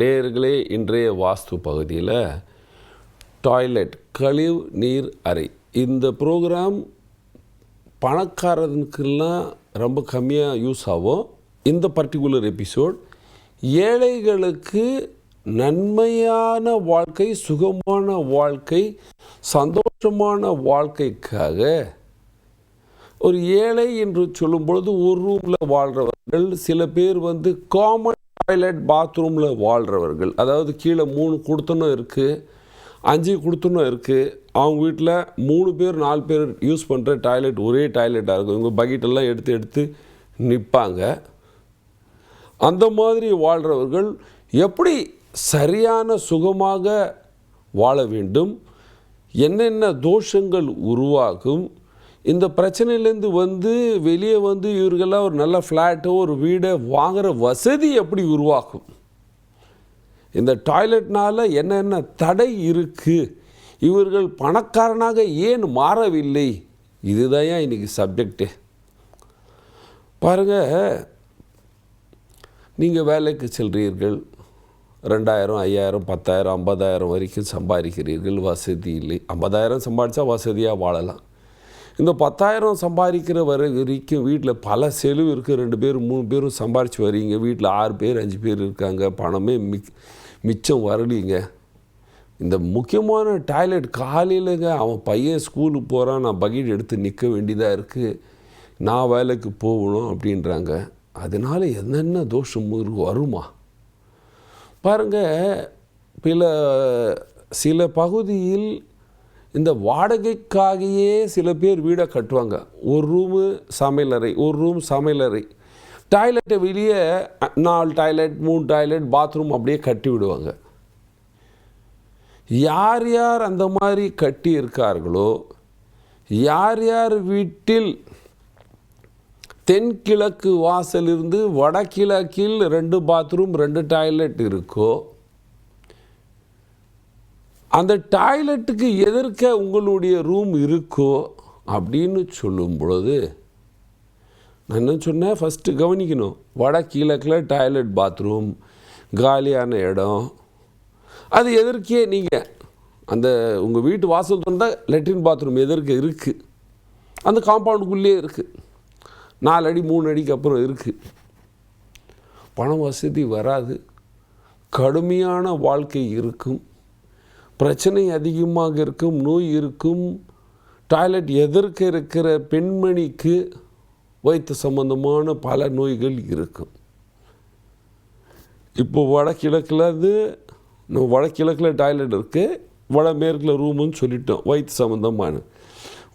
நேர்களே இன்றைய வாஸ்து பகுதியில் டாய்லெட் கழிவு நீர் அறை. இந்த ப்ரோக்ராம் பணக்காரனுக்கெல்லாம் ரொம்ப கம்மியாக யூஸ் ஆகும். இந்த பர்டிகுலர் எபிசோட் ஏழைகளுக்கு நன்மையான வாழ்க்கை சுகமான வாழ்க்கை சந்தோஷமான வாழ்க்கைக்காக ஒரு ஏழை என்று சொல்லும் பொழுது ஒரு ரூமில் வாழ்கிறவர்கள் சில பேர் வந்து காமன் டாய்லெட் பாத்ரூமில் வாழ்கிறவர்கள் அதாவது கீழே மூணு கொடுத்தனும் இருக்குது அஞ்சு கொடுத்தனும் இருக்குது அவங்க வீட்டில் மூணு பேர் நாலு பேர் யூஸ் பண்ணுற டாய்லெட் ஒரே டாய்லெட்டாக இருக்கும். இவங்க பக்கெட்டெல்லாம் எடுத்து எடுத்து நிற்பாங்க அந்த மாதிரி வாழ்கிறவர்கள் எப்படி சரியான சுகமாக வாழ வேண்டும்? என்னென்ன தோஷங்கள் உருவாகும்? இந்த பிரச்சனையிலேருந்து வந்து வெளியே வந்து இவர்கள்லாம் ஒரு நல்ல ஃப்ளாட்டோ ஒரு வீடை வாங்குகிற வசதி எப்படி உருவாக்கும் இந்த டாய்லெட்னால் என்னென்ன தடை இருக்குது இவர்கள் பணக்காரனாக ஏன் மாறவில்லை? இதுதான் இன்னைக்கு சப்ஜெக்டு பாருங்கள் நீங்கள் வேலைக்கு செல்கிறீர்கள் ரெண்டாயிரம் ஐயாயிரம் பத்தாயிரம் ஐம்பதாயிரம் வரைக்கும் சம்பாதிக்கிறீர்கள். வசதி இல்லை. ஐம்பதாயிரம் சம்பாதிச்சா வசதியாக வாழலாம். இந்த பத்தாயிரம் சம்பாதிக்கிற வரை வரைக்கும் வீட்டில் பல செலவு இருக்குது ரெண்டு பேரும் மூணு பேரும் சம்பாரித்து வரீங்க வீட்டில் ஆறு பேர் அஞ்சு பேர் இருக்காங்க. பணமே மிக் மிச்சம் வரலீங்க. இந்த முக்கியமான டாய்லெட் காலையிலங்க அவன் பையன் ஸ்கூலுக்கு போகிறான் நான் பக்கெட் எடுத்து நிற்க வேண்டியதாக இருக்குது நான் வேலைக்கு போகணும் அப்படின்றாங்க. அதனால் என்னென்ன தோஷம் வருமா? பாருங்கள் பில சில பகுதியில் இந்த வாடகைக்காகவே சில பேர் வீடை கட்டுவாங்க. ஒரு ரூமு சமையலறை ஒரு ரூம் சமையலறை டாய்லெட்டை வெளியே நாலு டாய்லெட் மூணு டாய்லெட் பாத்ரூம் அப்படியே கட்டி விடுவாங்க. யார் யார் அந்த மாதிரி கட்டி இருக்கார்களோ யார் யார் வீட்டில் தென்கிழக்கு வாசலிருந்து வடகிழக்கில் ரெண்டு பாத்ரூம் ரெண்டு டாய்லெட் இருக்கோ அந்த டாய்லெட்டுக்கு எதிர்க்க உங்களுடைய ரூம் இருக்கோ அப்படின்னு சொல்லும் பொழுது நான் என்ன சொன்னேன்? ஃபஸ்ட்டு கவனிக்கணும். வட கிழக்கில் டாய்லெட் பாத்ரூம் காலியான இடம். அது எதிர்க்கே நீங்கள் அந்த உங்கள் வீட்டு வாசல் திறந்தால் லெட்ரின் பாத்ரூம் எதிர்க்க இருக்குது அந்த காம்பவுண்டுக்குள்ளேயே இருக்குது நாலு அடி மூணு அடிக்கு அப்புறம் இருக்குது பண வசதி வராது. கடுமையான வாழ்க்கை இருக்கும். பிரச்சனை அதிகமாக இருக்கும் நோய் இருக்கும் டாய்லெட் எதிர்க்க இருக்கிற பெண்மணிக்கு வயிற்று சம்பந்தமான பல நோய்கள் இருக்கும். இப்போ வடகிழக்கில் அது நம்ம வடகிழக்கில் டாய்லெட் இருக்குது வடமேற்கில் ரூமுன்னு சொல்லிட்டோம் வயிற்று சம்மந்தமான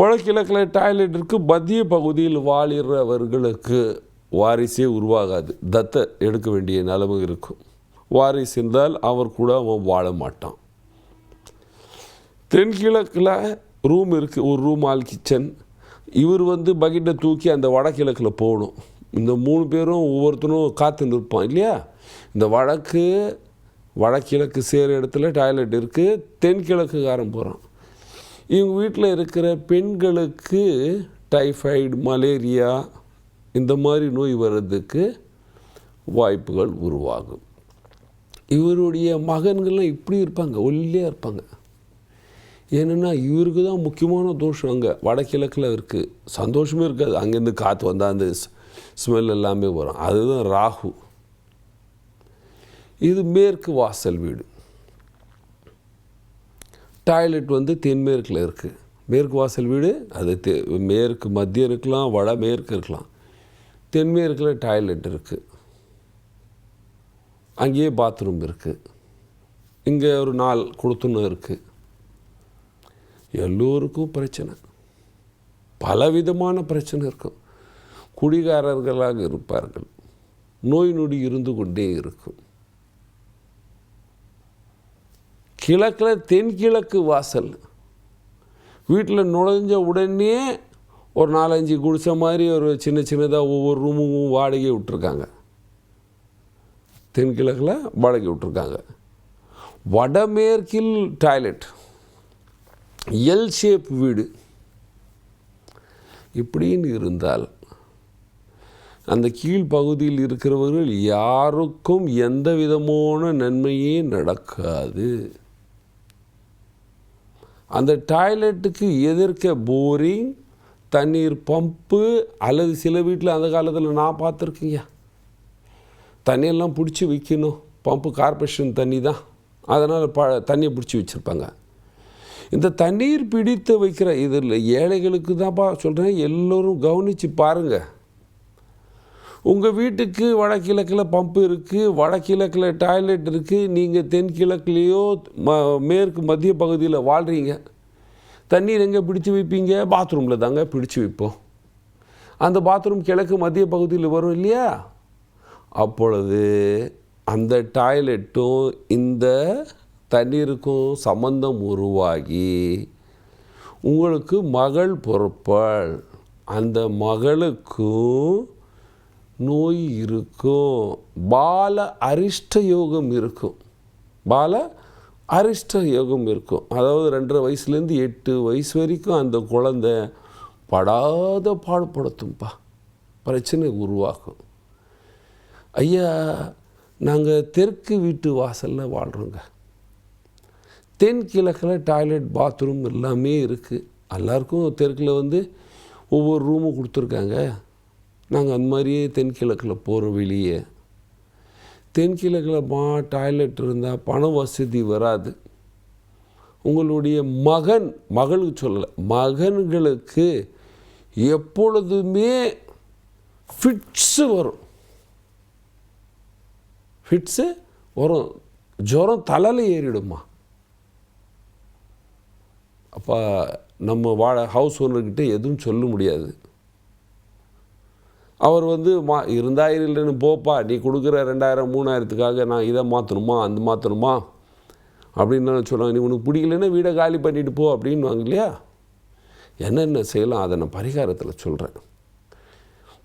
வடகிழக்கில் டாய்லெட் இருக்குது மத்திய பகுதியில் வாழிறவர்களுக்கு வாரிசே உருவாகாது. தத்தை எடுக்க வேண்டிய நிலைமை இருக்கும். வாரிசு இருந்தால் அவர் கூட அவன் வாழ மாட்டான். தென்கிழக்கில் ரூம் இருக்குது ஒரு ரூம் ஆல் கிச்சன் இவர் வந்து பக்கெட்டை தூக்கி அந்த வடகிழக்கில் போகணும். இந்த மூணு பேரும் ஒவ்வொருத்தரும் காத்து நிற்பான் இல்லையா? இந்த வடக்கு வடகிழக்கு சேர இடத்துல டாய்லெட் இருக்குது தென்கிழக்குக்காரன் போகிறான் இவங்க வீட்டில் இருக்கிற பெண்களுக்கு டைஃபாய்டு மலேரியா இந்த மாதிரி நோய் வர்றதுக்கு வாய்ப்புகள் உருவாகும். இவருடைய மகன்கள்லாம் இப்படி இருப்பாங்க ஒல்லியாக இருப்பாங்க. ஏன்னா இவருக்கு தான் முக்கியமான தோஷம் அங்கே. வடகிழக்கில் இருக்குது சந்தோஷமே இருக்காது. அங்கேருந்து காற்று வந்தால் அந்த ஸ்மெல் எல்லாமே வரும். அதுதான் ராகு. இது மேற்கு வாசல் வீடு. டாய்லெட் வந்து தென்மேற்கில் இருக்குது மேற்கு வாசல் வீடு அது தெ மேற்கு மத்தியம் இருக்கலாம் வட மேற்கு இருக்கலாம். தென்மேற்கில் டாய்லெட் இருக்குது அங்கேயே பாத்ரூம் இருக்குது இங்கே ஒரு நாள் கொடுத்துன்னு இருக்குது எல்லோருக்கும் பிரச்சனை. பலவிதமான பிரச்சனை இருக்கும். குடிகாரர்களாக இருப்பார்கள். நோய் நொடி இருந்து கொண்டே இருக்கும். கிழக்கில் தென்கிழக்கு வாசல். வீட்டில் நுழைஞ்ச உடனே ஒரு நாலஞ்சு குடிசை மாதிரி ஒரு சின்ன சின்னதாக ஒவ்வொரு ரூமும் வாடகை விட்டுருக்காங்க. தென்கிழக்கில் வாடகை விட்டுருக்காங்க. வடமேற்கில் டாய்லெட் எல் ஷேப் வீடு. இப்படின்னு இருந்தால் அந்த கீழ்ப்பகுதியில் இருக்கிறவர்கள் யாருக்கும் எந்த விதமான நன்மையே நடக்காது. அந்த டாய்லெட்டுக்கு எதிர்க்க போரிங் தண்ணீர் பம்பு அல்லது சில வீட்டில் அந்த காலத்தில் நான் பார்த்துருக்கேங்க தண்ணியெல்லாம் பிடிச்சி வைக்கணும். பம்பு கார்பரேஷன் தண்ணி தான் அதனால் ப தண்ணியை பிடிச்சி வச்சுருப்பாங்க. இந்த தண்ணீர் பிடித்து வைக்கிற இதில் ஏழைகளுக்கு தான்ப்பா சொல்கிறேன் எல்லோரும் கவனித்து பாருங்கள் உங்கள் வீட்டுக்கு வடகிழக்கில் பம்பு இருக்குது வடகிழக்கில் டாய்லெட் இருக்குது நீங்கள் தென்கிழக்குலேயோ ம மேற்கு மத்திய பகுதியில் வாழ்கிறீங்க தண்ணீர் எங்கே பிடிச்சு வைப்பீங்க? பாத்ரூமில் தாங்க பிடிச்சு வைப்போம். அந்த பாத்ரூம் கிழக்கு மத்திய பகுதியில் வரும் இல்லையா? அப்பொழுது அந்த டாய்லெட்டும் இந்த தண்ணீருக்கும் சம்பந்தம் உருவாகி உங்களுக்கு மகள் பொறுப்பாள். அந்த மகளுக்கும் நோய் இருக்கும். பால அரிஷ்ட யோகம் இருக்கும். பால அரிஷ்ட யோகம் இருக்கும். அதாவது ரெண்டரை வயசுலேருந்து எட்டு வயசு வரைக்கும் அந்த குழந்தை படாத பாடுபடுத்தும்ப்பா பிரச்சனை உருவாக்கும். ஐயா நாங்கள் தெற்கு வீட்டு வாசலில் வாழ்கிறோங்க தென்கிழக்கில் டாய்லெட் பாத்ரூம் எல்லாமே இருக்குது எல்லாருக்கும் தெற்கில் வந்து ஒவ்வொரு ரூமும் கொடுத்துருக்காங்க. நாங்கள் அந்த மாதிரியே தென்கிழக்கில் போகிறோம் வெளியே. தென்கிழக்கில் மா டாய்லெட் இருந்தால் பண வசதி வராது. உங்களுடைய மகன் மகளுக்கு சொல்லலை மகன்களுக்கு எப்பொழுதுமே ஃபிட்ஸு வரும். ஃபிட்ஸு வரும். ஜுரம் தலையில் ஏறிடுமா? அப்போ நம்ம வாழ ஹவுஸ் ஓனர்கிட்ட எதுவும் சொல்ல முடியாது. அவர் வந்து மா இருந்தாயிரம் இல்லைன்னு போப்பா நீ கொடுக்குற ரெண்டாயிரம் மூணாயிரத்துக்காக நான் இதை மாற்றணுமா அந்த மாற்றணுமா அப்படின்னு சொல்லுவாங்க நீ உனக்கு பிடிக்கலன்னா வீடை காலி பண்ணிட்டு போ அப்படின்வாங்க இல்லையா? என்னென்ன செய்யலாம்? அதை நான் பரிகாரத்தில் சொல்கிறேன்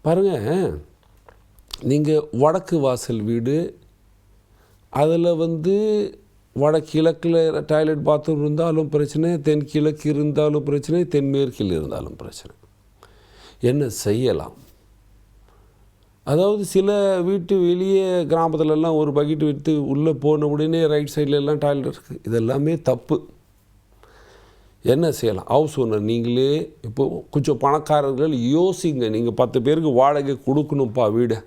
பாருங்கள் நீங்கள் வடக்கு வாசல் வீடு அதில் வந்து வடகிழக்கில் டாய்லெட் பாத்ரூம் இருந்தாலும் பிரச்சனை தென்கிழக்கு இருந்தாலும் பிரச்சனை தென்மேற்கில் இருந்தாலும் பிரச்சனை. என்ன செய்யலாம்? அதாவது சில வீட்டு வெளியே கிராமத்துலலாம் ஒரு பக்கெட் விட்டு உள்ளே போன உடனே ரைட் சைடில் எல்லாம் டாய்லெட் இருக்குது இதெல்லாமே தப்பு. என்ன செய்யலாம்? ஹவுஸ் ஓனர் நீங்களே இப்போ கொஞ்சம் பணக்காரர்கள் யோசிங்க. நீங்கள் பத்து பேருக்கு வாடகை கொடுக்கணும்ப்பா வீடை.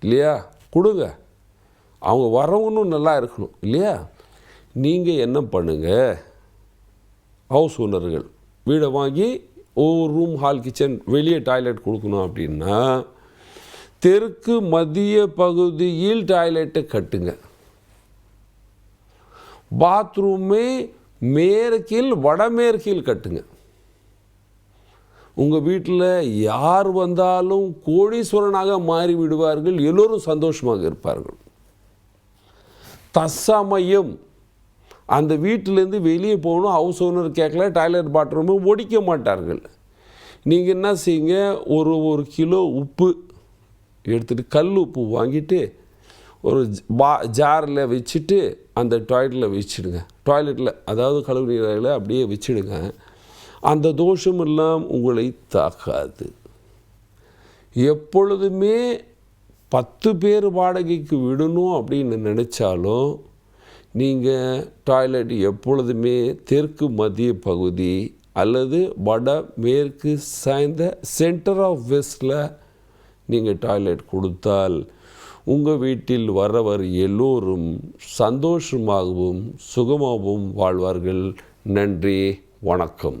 இல்லையா? கொடுங்க. அவங்க வரவனும் நல்லா இருக்கணும் இல்லையா? நீங்கள் என்ன பண்ணுங்கள் ஹவுஸ் ஓனர்கள் வீடை வாங்கி ஒவ்வொரு ரூம் ஹால் கிச்சன் வெளியே டாய்லெட் கொடுக்கணும் அப்படின்னா தெற்கு மத்திய பகுதியில் டாய்லெட்டை கட்டுங்க. பாத்ரூமே மேற்கில் வடமேற்கில் கட்டுங்க. உங்கள் வீட்டில் யார் வந்தாலும் கோடீஸ்வரனாக மாறி விடுவார்கள் எல்லோரும் சந்தோஷமாக இருப்பார்கள். தற்சமயம் அந்த வீட்டிலேருந்து வெளியே போகணும். ஹவுஸ் ஓனர் கேட்கல டாய்லெட் பாத்ரூமும் ஒடிக்க மாட்டார்கள். நீங்கள் என்ன செய்யுங்க? ஒரு ஒரு கிலோ உப்பு எடுத்துகிட்டு கல் உப்பு வாங்கிட்டு ஒரு பா ஜாரில் வச்சுட்டு அந்த டாய்லெட்டில் வச்சுடுங்க. டாய்லெட்டில் அதாவது கழுவு நீரில் அப்படியே வச்சுடுங்க. அந்த தோஷமெல்லாம் உங்களை தாக்காது. எப்பொழுதுமே பத்து பேர் வாடகைக்கு விடணும் அப்படின்னு நினச்சாலும் நீங்கள் டாய்லெட் எப்பொழுதுமே தெற்கு மத்திய பகுதி அல்லது வட மேற்கு சாய்ந்த சென்டர் ஆஃப் வெஸ்டில் நீங்கள் டாய்லெட் கொடுத்தால் உங்கள் வீட்டில் வரவர் எல்லோரும் சந்தோஷமாகவும் சுகமாகவும் வாழ்வார்கள். நன்றி வணக்கம்.